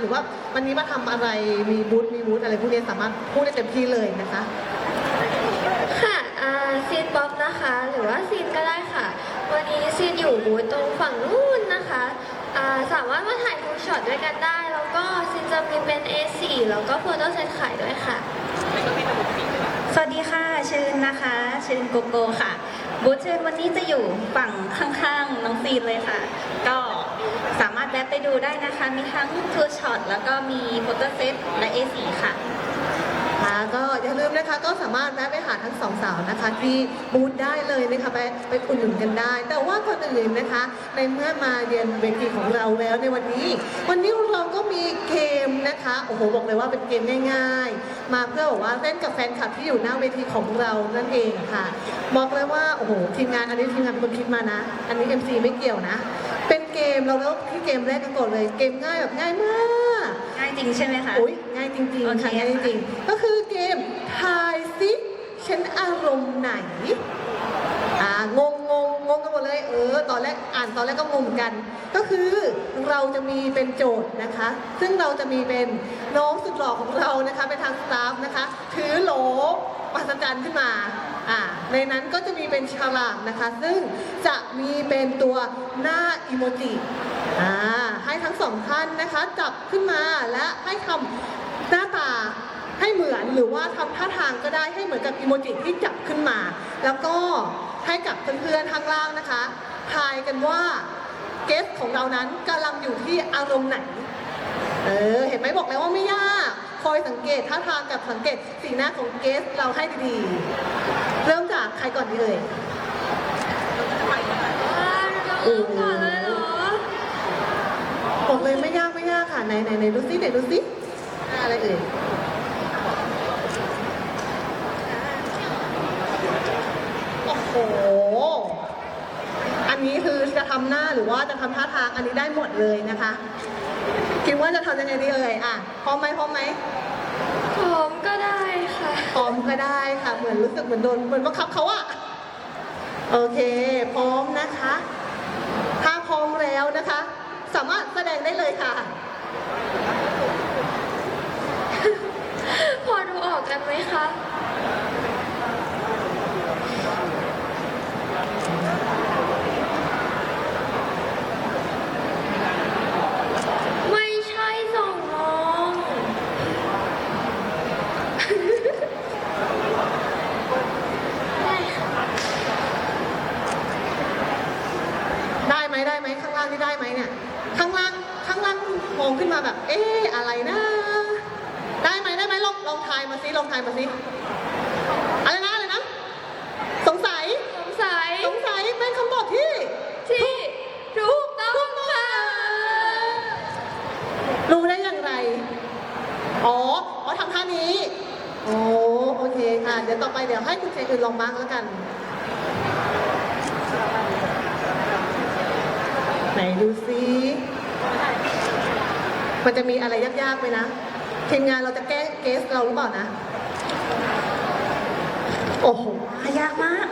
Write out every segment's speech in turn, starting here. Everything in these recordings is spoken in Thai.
หรือว่าวันนี้มาทำอะไรมีบูธมีบูธอะไรพวกนี้สามารถพูดได้เต็มที่เลยนะคะค่ะอ่าซีนป๊อปนะคะ หรือว่าซีนก็ได้ค่ะ วันนี้ซีนอยู่บูธตรงฝั่งนู้นนะคะอ่าสามารถมาถ่ายทูช็อตด้วยกันได้ แล้วก็ซีนจะมีเป็น A4 แล้วก็โฟโต้เซตขายด้วยค่ะสวัสดีค่ะชื่นนะคะชื่นโกโก้ค่ะบูธชื่นวันนี้จะอยู่ฝั่งข้างๆน้องซีนเลยค่ะ ก็ สามารถแวะไปดูได้นะคะ มีทั้งทูช็อตแล้วก็มีโฟโต้เซตและ A4 ค่ะ ค่ะก็อย่าลืมนะคะก็สามารถแวะไปหาทั้งสองสาวนะคะที่บูธได้เลยนะคะไปไปอุดหนุนกันได้ แต่ว่าคนอื่นนะคะ ในเมื่อมาเยือนเวทีของเราแล้วในวันนี้ วันนี้เราก็มีเกมนะคะโอ้โหบอกเลยว่าเป็นเกมง่ายๆ มาเพื่อบอกว่าเล่นกับแฟนคลับที่อยู่หน้าเวทีของเรานั่นเองค่ะบอกเลยว่าโอ้โหทีมงานอันนี้ทีมงานเป็นคนคิดมานะ อันนี้ MC ไม่เกี่ยวนะ เป็นเกมเราเริ่มที่เกมแรกกันก่อนเลย เกมง่ายแบบง่ายมากง่ายจริงใช่ไหมคะโอ้ยง่ายจริงโอๆเคค่ะง่ายจริงๆก็คือเกมทายซิฉันอารมณ์ไหนอ่างงงงงงกันหมดเลยเออตอนแรกอ่านตอนแรกก็งงเหมือนกัน ก็คือเราจะมีเป็นโจทย์นะคะ ซึ่งเราจะมีเป็นน้องสุดหล่อของเรานะคะเป็นทางสตาฟนะคะถือโหลปัสจันขึ้นมา อ่าในนั้นก็จะมีเป็นฉลากนะคะ ซึ่งจะมีเป็นตัวหน้าอีโมจิอ่าให้ทั้งสองท่านนะคะ จับขึ้นมาและให้ทำหน้าตาให้เหมือนหรือว่าทำท่าทางก็ได้ให้เหมือนกับอีโมจิที่จับขึ้นมา แล้วก็ให้กับเพื่อนๆทางล่างนะคะทายกันว่าเกสของเรานั้นกำลังอยู่ที่อารมณ์ไหน เออ เห็นไหมบอกแล้วว่าไม่ยาก คอยสังเกตท่าทางกับสังเกตสีหน้าของเกสเราให้ดีๆ เริ่มจากใครก่อนดีเลยว้าวเราเริ่มก่อนเลยเหรอบอกเลยไม่ยากไม่ยากค่ะไหนไหนไหนดูซิไหนดูซิอ่าอะไรเอ่ยโอ้โห อันนี้คือจะทำหน้าหรือว่าจะทำท่าทางอันนี้ได้หมดเลยนะคะ คิดว่าจะทำยังไงดีเอ่ยอะพร้อมไหมพร้อมไหมผมก็ได้ค่ะ พร้อมก็ได้ค่ะ เหมือนรู้สึกเหมือนโดนเหมือนบังคับเขาอะโอเค พร้อมนะคะ ถ้าพร้อมแล้วนะคะ สามารถแสดงได้เลยค่ะ พอดูออกกันไหมคะ ไม่ใช่สองมองได้ค่ะ ได้ไหมได้ไหมข้างล่างนี่ได้ไหมเนี่ย ข้างล่างข้างล่าง มองขึ้นมาแบบ เอ๊ะอะไรนะ ได้ไหมได้ไหมลองลองทายมาสิลองทายมาสิอะไรนะอะไรนะ สงสัย สงสัยสงสัยเป็นคำตอบที่ ที่ถูกต้องค่ะ รู้ได้อย่างไร อ๋อ อ๋อทำท่านี้ โอ้โอเคค่ะ เดี๋ยวต่อไปเดี๋ยวให้คุณเจอื่นลองบ้างแล้วกัน ไหนดูซิ มันจะมีอะไรยากๆไหมนะทีมงานเราจะแก้เกสเราหรือเปล่านะ โอ้โหยากมาก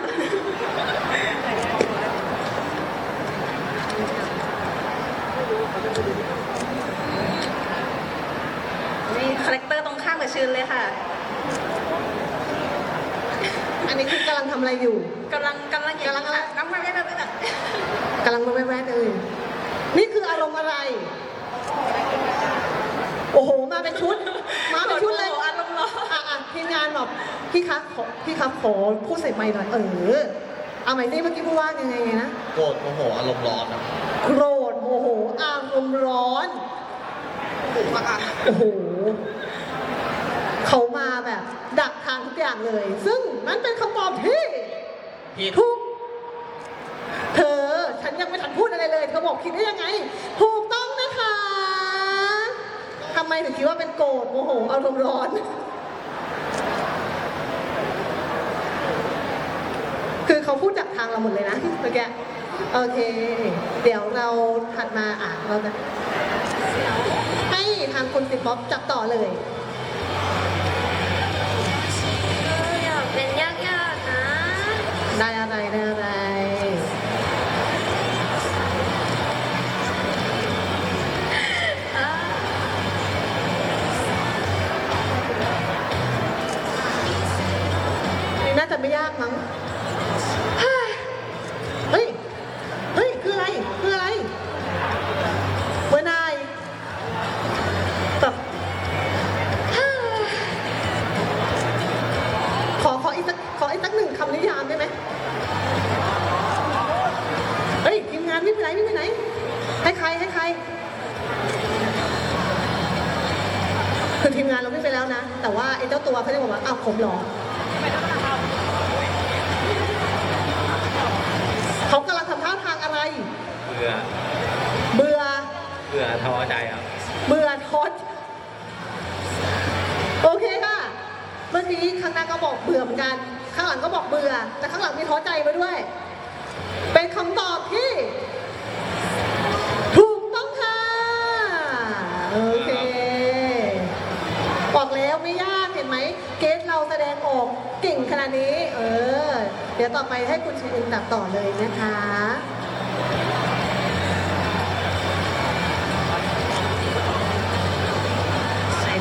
นี่คาแรคเตอร์ตรงข้ามกับชื่นเลยค่ะอันนี้คือกำลังทำอะไรอยู่กำลังกำลังอย่างกำลังอะไรกำลังแบบแบบแบบกำลังมาแวะๆเลยนี่คืออารมณ์อะไร โอ้โห มาเป็นชุด มาเป็นชุดเลยอารมณ์ร้อนอะอะทีมงานบอกพี่คะขอพี่ครับขอพูดใส่ไมค์หน่อยเออเอาใหม่สิเมื่อกี้พูดว่ายังไงไงนะโกรธโมโหอารมณ์ร้อนครับโกรธโมโหอารมณ์ร้อนโอ้โหเขามาแบบ ดักทางทุกอย่างเลย ซึ่งนั่นเป็นคำตอบที่ผิดถูกเธอฉันยังไม่ทันพูดอะไรเลยเธอบอกผิดได้ยังไงถูกต้องนะคะทำไมถึงคิดว่าเป็นโกรธโมโหอารมณ์ร้อน คือเขาพูดจากทางเราหมดเลยนะเมื่อกี้โอเค เดี๋ยวเราถัดมาอะเราจะให้ทางคุณติดป๊อปจับต่อเลยเอออยากเป็นยากๆนะ ได้อะไรได้อะไร เบื่อเบื่อ เบื่อท้อใจครับ เบื่อท้อโอเคค่ะ เมื่อกี้ข้างหน้าก็บอกเบื่อเหมือนกัน ข้างหลังก็บอกเบื่อ แต่ข้างหลังมีท้อใจมาด้วย เป็นคำตอบที่ ถูกต้องค่ะ โอเค บอกแล้วไม่ยากเห็นไหม เกสเราแสดงออกเก่งขนาดนี้ เออ เดี๋ยวต่อไปให้คุณชินดับต่อเลยนะคะ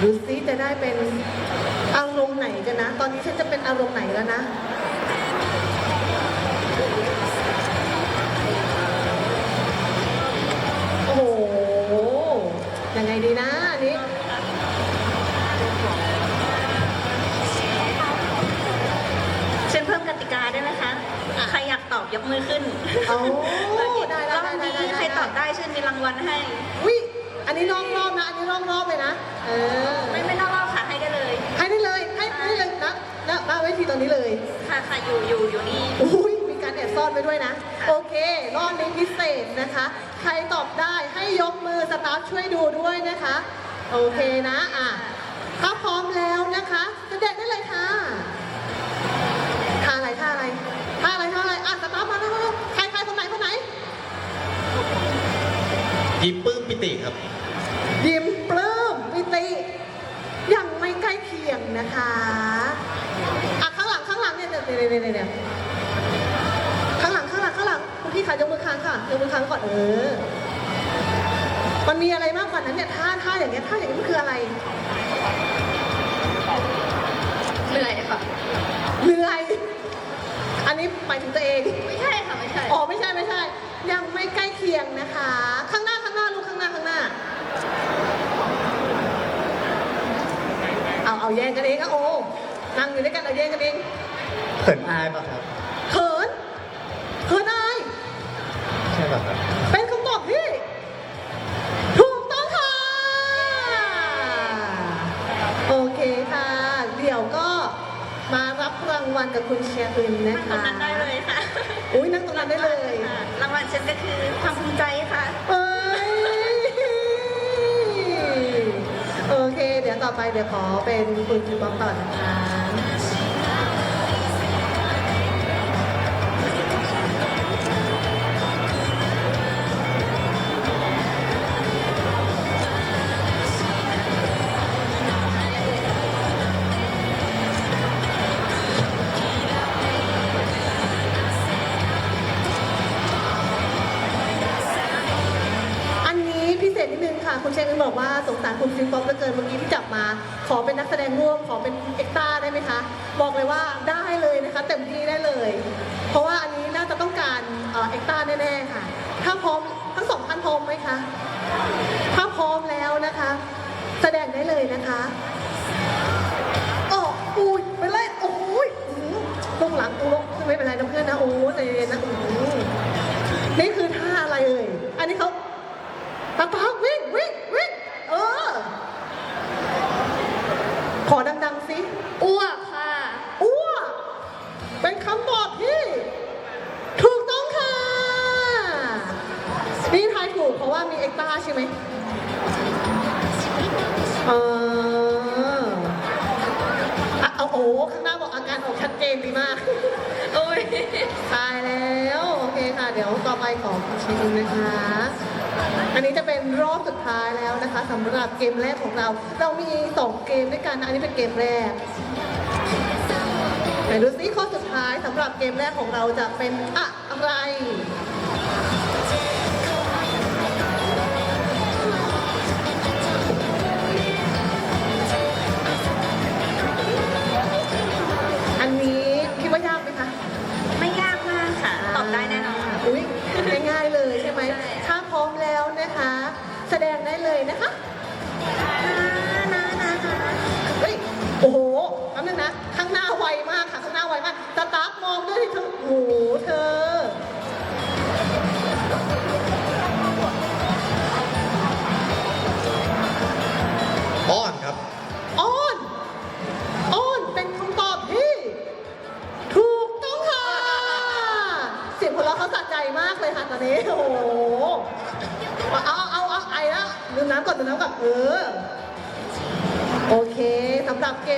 ดูซิจะได้เป็นอารมณ์ไหนกันนะ ตอนนี้ฉันจะเป็นอารมณ์ไหนแล้วนะ โอ้โห ยังไงดีนะอันนี้ เชิญเพิ่มกติกาได้ไหมคะ ใครอยากตอบยกมือขึ้นเอาได้ได้รอบได้ได้นี้ได้ ใครตอบได้เชิญมีรางวัลให้ วิ อันนี้นอกรอบนะ อันนี้นอกรอบเลยนะ เออ ไม่ไม่ต้องรอบค่ะให้ได้เลยให้ได้เลย ให้ให้ได้เลยนะนะหน้าเวทีตอนนี้เลย ค่ะค่ะอยู่อยู่อยู่นี่ อุ้ยมีการแอบซ่อนไว้ด้วยนะ โอเครอบนี้พิเศษนะคะ ใครตอบได้ให้ยกมือสตาฟช่วยดูด้วยนะคะ โอเคนะ อะถ้าพร้อมแล้วนะคะ แสดงได้เลยค่ะ ยิ้มปลื้มปิติครับ ยิ้มปลื้มปิติยังไม่ใกล้เคียงนะคะอะข้างหลังข้างหลังเนี่ยเนี่ยเนี่ยเนี่ยเนี่ยข้างหลังข้างหลังข้างหลังคุณพี่ขายกมือค้างค่ะยกมือค้างก่อนเออ มันมีอะไรมากกว่านั้นเนี่ยท่าท่าอย่างเงี้ยท่าอย่างนี้มันคืออะไรเหนื่อยค่ะ เหนื่อยอันนี้หมายถึงตัวเอง ไม่ใช่ค่ะ ไม่ใช่ อ๋อไม่ใช่ไม่ใช่ ยังไม่ใกล้เคียงนะคะ ข้างหน้าข้างหน้าลูกข้างหน้าข้างหน้า เอาเอาแย่งกันเองอะโอ้นั่งอยู่ด้วยกันเอาแย่งกันเองเขินอายป่ะครับ เขินเขินอายใช่ป่ะครับ เป็นคำตอบที่ถูกต้องค่ะ โอเคค่ะ เดี๋ยวก็มารับรางวัลกับคุณเชียร์อึนนะนั่งตรงคะนั้นได้เลยค่ะอุ้ยนั่งตรงนั้นได้เลย ค่ะรางวัลเชิญก็คือความภูมิใจค่ะ เอ้ย เค เดี๋ยวต่อไปเดี๋ยวขอเป็นคุณคิวบอมต่อนะคะ งร่วมขอเป็นเอ็กซ์ต้าได้ไหมคะ บอกเลยว่าได้เลยนะคะเต็มที่ได้เลย เพราะว่าอันนี้น่าจะต้องการเอ็กซ์ต้าแน่ๆค่ะ ถ้าพร้อมทั้งสองท่านพร้อมไหมคะถ้าพร้อมแล้วนะคะ แสดงได้เลยนะคะโอ้อุ้ยไปเลยโอ้ยอื้อหือลงหลังกูลงไม่เป็นไรนะเพื่อนนะโอ้ใจเย็นนะนี่คือท่าอะไรเอ่ยอันนี้เขาตาตาวิ่ามีเอ็กซ์ต้าใช่ไหมเอออะเอาโอ้ข้างหน้าบอกอาการออกชัดเจนดีมาก โอ้ยตายแล้ว โอเคค่ะ เดี๋ยวต่อไปขอคุณชินนะคะ อันนี้จะเป็นรอบสุดท้ายแล้วนะคะสำหรับเกมแรกของเรา เรามีสองเกมด้วยกันนะอันนี้เป็นเกมแรกไหนดูซิข้อสุดท้ายสำหรับเกมแรกของเราจะเป็นอะไร นะคะ แสดงได้เลยนะคะนะนะนะเฮ้ยโอ้โหแป๊บนึงนะ ข้างหน้าไวมากค่ะ ข้างหน้าไวมากสตาร์ทมองด้วยที่เธอโอ้โห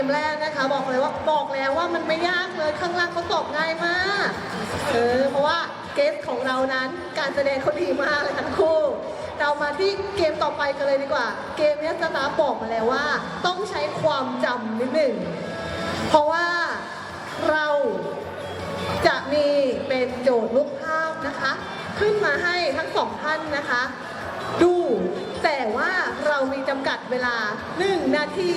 มแรกนะคะ บอกเลยว่าบอกแล้วว่ามันไม่ยากเลยข้างล่างเขาตอบง่ายมากเออเพราะว่าเกสของเรานั้นการแสดงเขาดีมากเลยทั้งคู่เรามาที่เกมต่อไปกันเลยดีกว่า เกมนี้สตาร์บอกมาแล้วว่า ต้องใช้ความจำนิดหนึ่ง เพราะว่าเราจะมีเป็นโจทย์รูปภาพนะคะ ขึ้นมาให้ทั้งสองท่านนะคะ ดูแต่ว่าเรามีจำกัดเวลา 1 นาที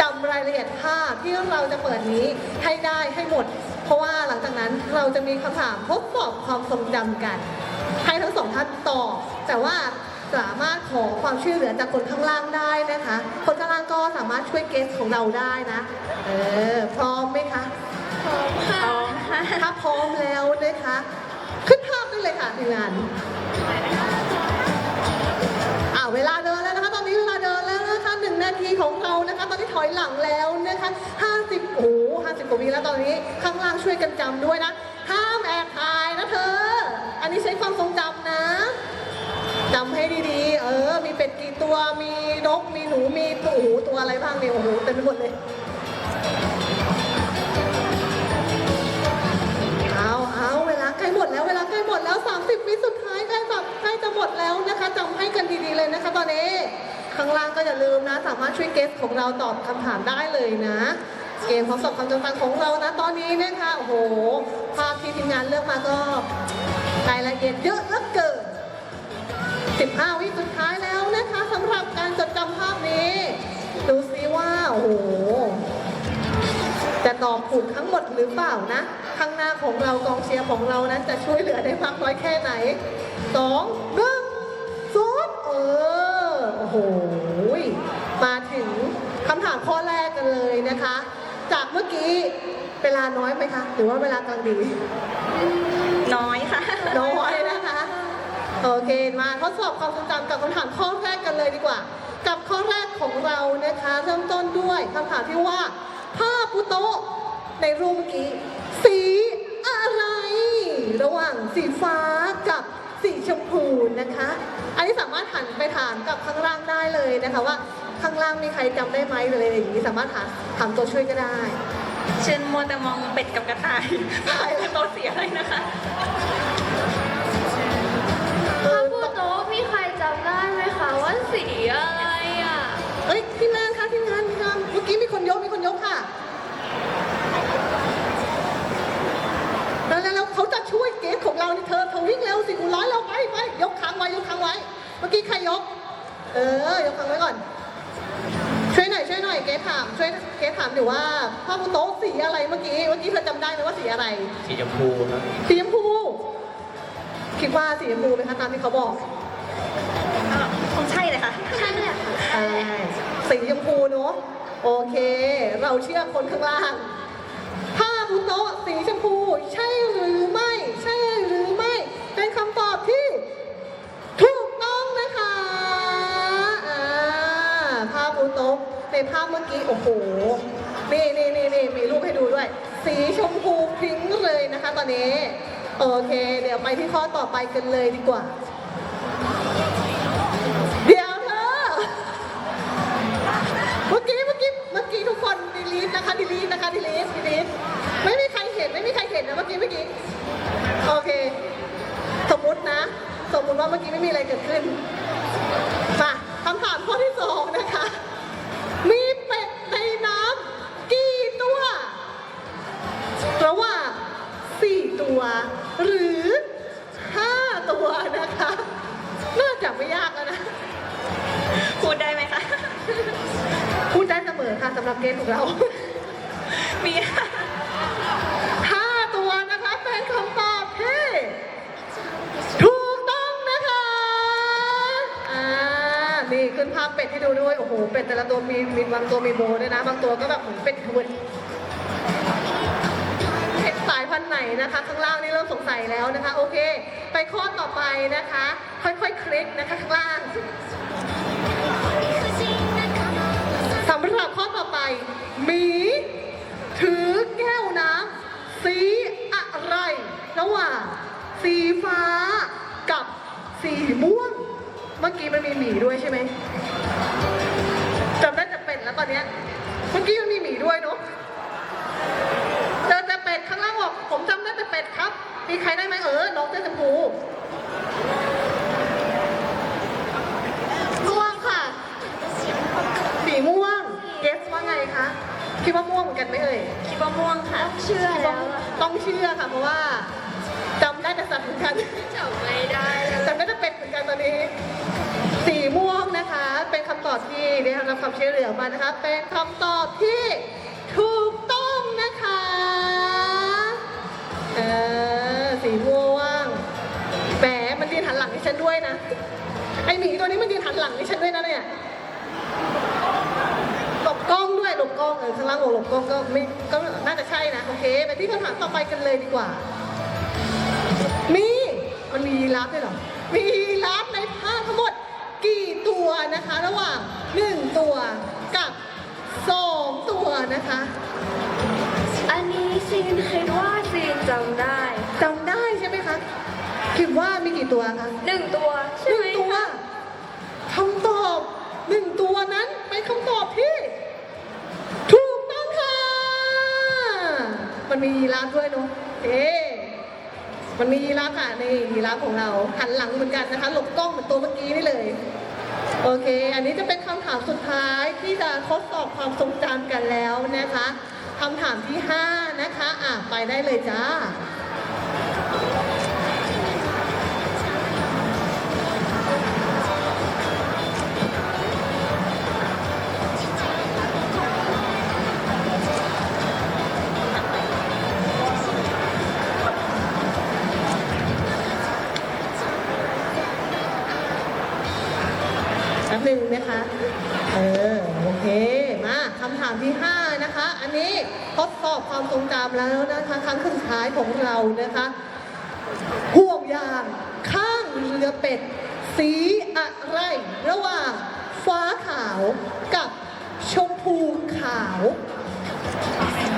จ รายละเอียดภาพที่เราจะเปิดนี้ให้ได้ให้หมด เพราะว่าหลังจากนั้นเราจะมีคำถามทดสอบความทรงจำกัน ให้ทั้งสองท่านตอบแต่ว่าสามารถขอความช่วยเหลือจากคนข้างล่างได้นะคะ คนข้างล่างก็สามารถช่วยเกสของเราได้นะ เออ พร้อมไหมคะ พร้อมค่ะ ถ้าพร้อมแล้วนะคะ ขึ้นภาพได้เลยค่ะทีมงานอ่าเวลาเดิน ของเรานะคะ ตอนนี้ถอยหลังแล้วนะคะ 50 โอ้ห้าสิบกว่าวิแล้วตอนนี้ ข้างล่างช่วยกันจำด้วยนะ ห้ามแอบถ่ายนะเธอ อันนี้ใช้ความทรงจำนะจำให้ดีๆ เออ มีเป็ดกี่ตัว มีนก มีหนู มีตัวโอ้โหตัวอะไรบ้างเนี่ย โอ้โห เต็มไปหมดเลย เอาเอาเวลาใกล้หมดแล้ว เวลาใกล้หมดแล้ว 30วิสุดท้ายใกล้แบบใกล้จะหมดแล้วนะคะจำให้กันดีๆเลยนะคะตอนนี้ ข้างล่างก็อย่าลืมนะ สามารถช่วยเกสของเราตอบคำถามได้เลยนะ เกมของสอบความจำฟังของเรานะ ตอนนี้นะคะโอ้โหภาพที่ทีมงานเลือกมาก็รายละเอียดเยอะเหลือเกิน 15 วิสุดท้ายแล้วนะคะสำหรับการจดจำภาพนี้ ดูซิว่าโอ้โหจะตอบถูกทั้งหมดหรือเปล่านะ ข้างหน้าของเรากองเชียร์ของเรานั้นจะช่วยเหลือได้มากน้อยแค่ไหนสองนึ่งศูนย์เออ โอ้โห มาถึงคำถามข้อแรกกันเลยนะคะ จากเมื่อกี้เวลาน้อยไหมคะ หรือว่าเวลากลางดี น้อยค่ะ น้อยนะคะ โอเค มาทดสอบความทรงจำกับคำถามข้อแรกกันเลยดีกว่า กับข้อแรกของเรานะคะ เริ่มต้นด้วยคำถามที่ว่าผ้าปุโตะในรูปเมื่อกี้ สีอะไร ระหว่างสีฟ้ากับสีชมพูนะคะ อันนี้สามารถหันไปถามกับข้างล่างได้ เลยนะคะว่าข้างล่างมีใครจำได้ไหมหรืออะไรอย่างนี้สามารถถามถามตัวช่วยก็ได้เชิญมัวแต่มองเป็ดกับกระต่ายใช่เป็นตัวเสียอะไรนะคะถ้าพูดโต๊ะมีใครจำได้ไหมคะว่าสีอะไรอะเอ้ยทีมงานคะทีมงานทีมงานเมื่อกี้มีคนยกมีคนยกค่ะแล้วแล้วแล้วเขาจะช่วยเกสของเรานี่เธอเธอวิ่งเร็วสิคุณร้อยเราไปไปยกค้างไว้ยกค้างไว้ เมื่อกี้ใครยกเออยกค้างไว้ก่อน ช่วยหน่อยช่วยหน่อยเกสถามช่วยเกสถามอยู่ว่าผ้าบนโต๊ะสีอะไรเมื่อกี้เมื่อกี้เธอจำได้ไหมว่าสีอะไร สีชมพูครับสีชมพูคิดว่าสีชมพูไหมคะตามที่เขาบอกเอ่อคงใช่เลยค่ะใช่เลยค่ะใช่สีชมพูเนอะโอเค เราเชื่อคนข้างล่างผ้าบุโตะสีชมพูใช่หรือไม่ ในภาพเมื่อกี้โอ้โหนี่นี่นี่นี่มีรูปให้ดูด้วย สีชมพูพริ้งเลยนะคะ ตอนนี้ โอเค เดี๋ยวไปที่ข้อต่อไปกันเลยดีกว่า หเป็ดแต่ละตัวมีมีบางตัวมีโบด้วยนะบางตัวก็แบบเหมือนเป็ดขบวนเป็ดสายพันธุ์ไหนนะคะ ข้างล่างนี่เริ่มสงสัยแล้วนะคะ โอเค ไปข้อต่อไปนะคะ ค่อยๆคลิกนะคะข้างล่างสำหรับข้อต่อไปหมีถือแก้วน้ำสีอะไร ระหว่างสีฟ้ากับสีม่วง เมื่อกี้มันมีหมีด้วยใช่ไหม เมื่ งเออข้างล่างบอกหลบกล้องก็ไม่ก็น่าจะใช่นะโอเคไปที่คำถามต่อไปกันเลยดีกว่ามีมันมียีราฟด้วยเหรอ มียีราฟในภาพทั้งหมดกี่ตัวนะคะ ระหว่าง 1 ตัวกับ2ตัวนะคะ อันนี้ซีนคิดว่าซีนจำได้จำได้ใช่ไหมคะ คิดว่ามีกี่ตัวคะหนึ่งตัวหใช่ไหมนึ่งตัวคะคำตอบหนึ่งตัวนั้นเป็นคำตอบ มันมียีราฟด้วยเนาะเอ๊มันมียีราฟค่ะนี่ยีราฟของเราหันหลังเหมือนกันนะคะหลบกล้องเหมือนตัวเมื่อกี้นี่เลยโอเค อันนี้จะเป็นคำถามสุดท้ายที่จะทดสอบความทรงจำกันแล้วนะคะคำถามที่ 5 นะคะอะไปได้เลยจ้า คะครั้งสุดท้ายของเรานะคะห่วงยางข้างเรือเป็ด สีอะไร ระหว่างฟ้าขาวกับชมพูขาว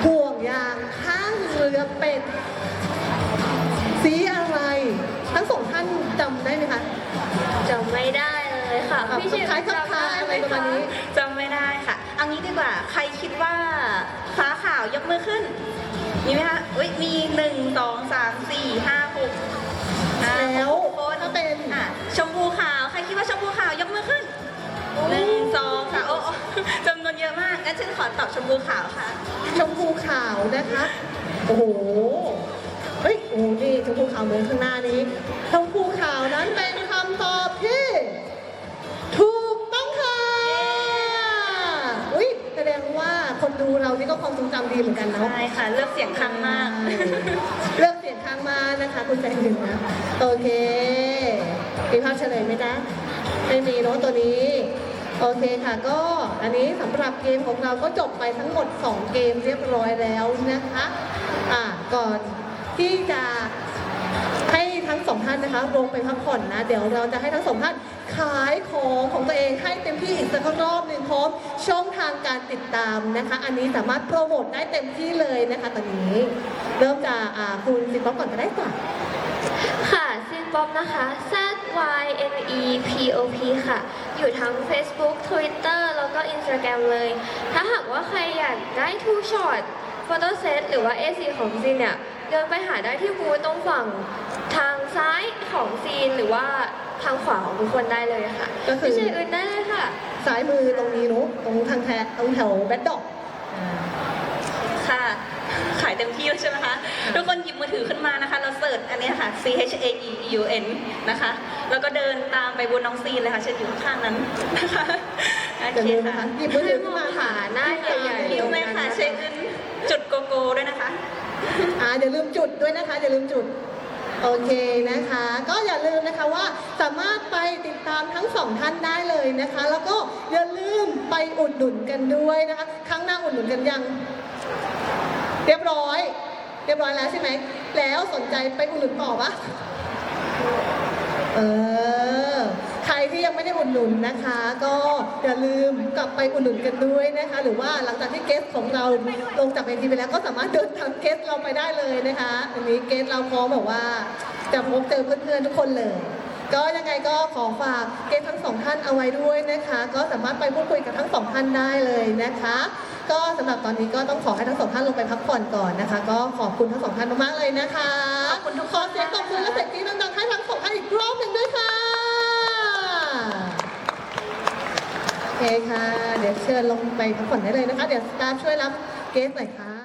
ห่วงยางข้างเรือเป็ด สีอะไร ทั้งสองท่านจำได้ไหมคะ จำไม่ได้เลยค่ะอะพี่เชนคล้ายๆจำได้อะไหไรมประมาณคะนี้จำไม่ได้ค่ะเอางี้ดีกว่า ใครคิดว่าฟ้าขาวยกมือขึ้น มีไหมคะอุ้ยมีหนึ่งสองสามสี่ห้าหกอ่าแล้วหกคนถ้าเป็นอะชมพูขาวใครคิดว่าชมพูขาวยกมือขึ้นหนึ่งสองสามโอ้โอ้จำนวนเยอะมากงั้นฉันขอตอบชมพูขาวค่ะ ชมพูขาวนะคะ โอ้โห เฮ้ย โอ้โหนี่ชมพูขาวเหมือนข้างหน้านี้ ชมพูขาวนั้นเป็นคำตอบที่ ดูเรานี่ก็ความทรงจำดีเหมือนกันเนาะ ใช่ค่ะ เลือกเสียงข้างมาก เลือกเสียงข้างมากนะคะ คุณใจหนึ่งนะ โอเค มีภาพเฉลยไหมจ๊ะไม่มีเนาะตัวนี้ โอเคค่ะ ก็อันนี้สำหรับเกมของเราก็จบไปทั้งหมด 2 เกมเรียบร้อยแล้วนะคะ อะก่อนที่จะให้ทั้ งสองท่านนะคะ ลงไปพักผ่อนนะ เดี๋ยวเราจะให้ทั้งสองท่านขายของของตัวเองให้เต็มที่อีกสักรอบหนึ่งพร้อมช่องทางการติดตามนะคะ อันนี้สามารถโปรโมทได้เต็มที่เลยนะคะ ตอนนี้เริ่มจากคุณสิบป๊อปก่อนก็ได้จ้ะค่ะซีนป๊อปนะคะ Z Y N E P O P ค่ะ อยู่ทั้ง Facebook Twitter แล้วก็ Instagram เลย ถ้าหากว่าใครอยากได้ Two Shot Photo Set หรือว่า AC ของซีนเนี่ย เดินไปหาได้ที่บูธตรงฝั่ง ซ้ายของซีนหรือว่าทางขวาของทุกคนได้เลยค่ะก็คือ ไม่ใช่อื่นได้เลยค่ะ ซ้ายมือตรงนี้เนุตรงทางแทตรงแถวแบดดอกค่ะ ขายเต็มที่แล้วใช่ไหมคะ ทุกคนหยิบมือถือขึ้นมานะคะ เราเสิร์ชอันเนี้ยค่ะ C H A E U N นะคะ แล้วก็เดินตามไปบนน้องซีนเลยค่ะเช่นอยู่ข้างๆนั้นนะคะโออย่าเคลืมนะค่ะคะหยิบมือถือขึ้นมาค่ะหน้าใหญ่ๆพิมพ์เลยค่ะเช็คอินจุดโกโก้ด้วยนะคะ อ่าอย่าลืมจุดด้วยนะคะอย่าลืมจุด โอเคนะคะ ก็อย่าลืมนะคะว่าสามารถไปติดตามทั้งสองท่านได้เลยนะคะ แล้วก็อย่าลืมไปอุดหนุนกันด้วยนะคะ ครั้งหน้าอุดหนุนกันยัง เรียบร้อย เรียบร้อยแล้วใช่ไหม แล้วสนใจไปอุดหนุนต่อปะเออ ใครที่ยังไม่ได้อุดหนุนนะคะ ก็อย่าลืมกลับไปอุดหนุนกันด้วยนะคะ หรือว่าหลังจากที่เกสของเราลงจากเวทีไปแล้วก็สามารถเดินทางเกสเราไปได้เลยนะคะอันนี้เกสเราพร้อมแบบว่าจะพบเจอเพื่อนๆทุกคนเลย ก็ยังไงก็ขอฝากเกสทั้งสองท่านเอาไว้ด้วยนะคะ ก็สามารถไปพูดคุยกับทั้งสองท่านได้เลยนะคะ ก็สำหรับตอนนี้ก็ต้องขอให้ทั้งสองท่านลงไปพักผ่อนก่อนนะคะ ก็ขอบคุณทั้งสองท่านมากๆเลยนะคะขอบคุณทุกคนขอเสียงตบมือและเสียงกรี๊ดดังๆให้ทั้งสองท่านอีกรอบหนึ่งด้วยค่ะโอ เคค่ะ เดี๋ยวเชิญลงไปพักผ่อนได้เลยนะคะ เดี๋ยวสตาฟช่วยรับเกสหน่อยค่ะ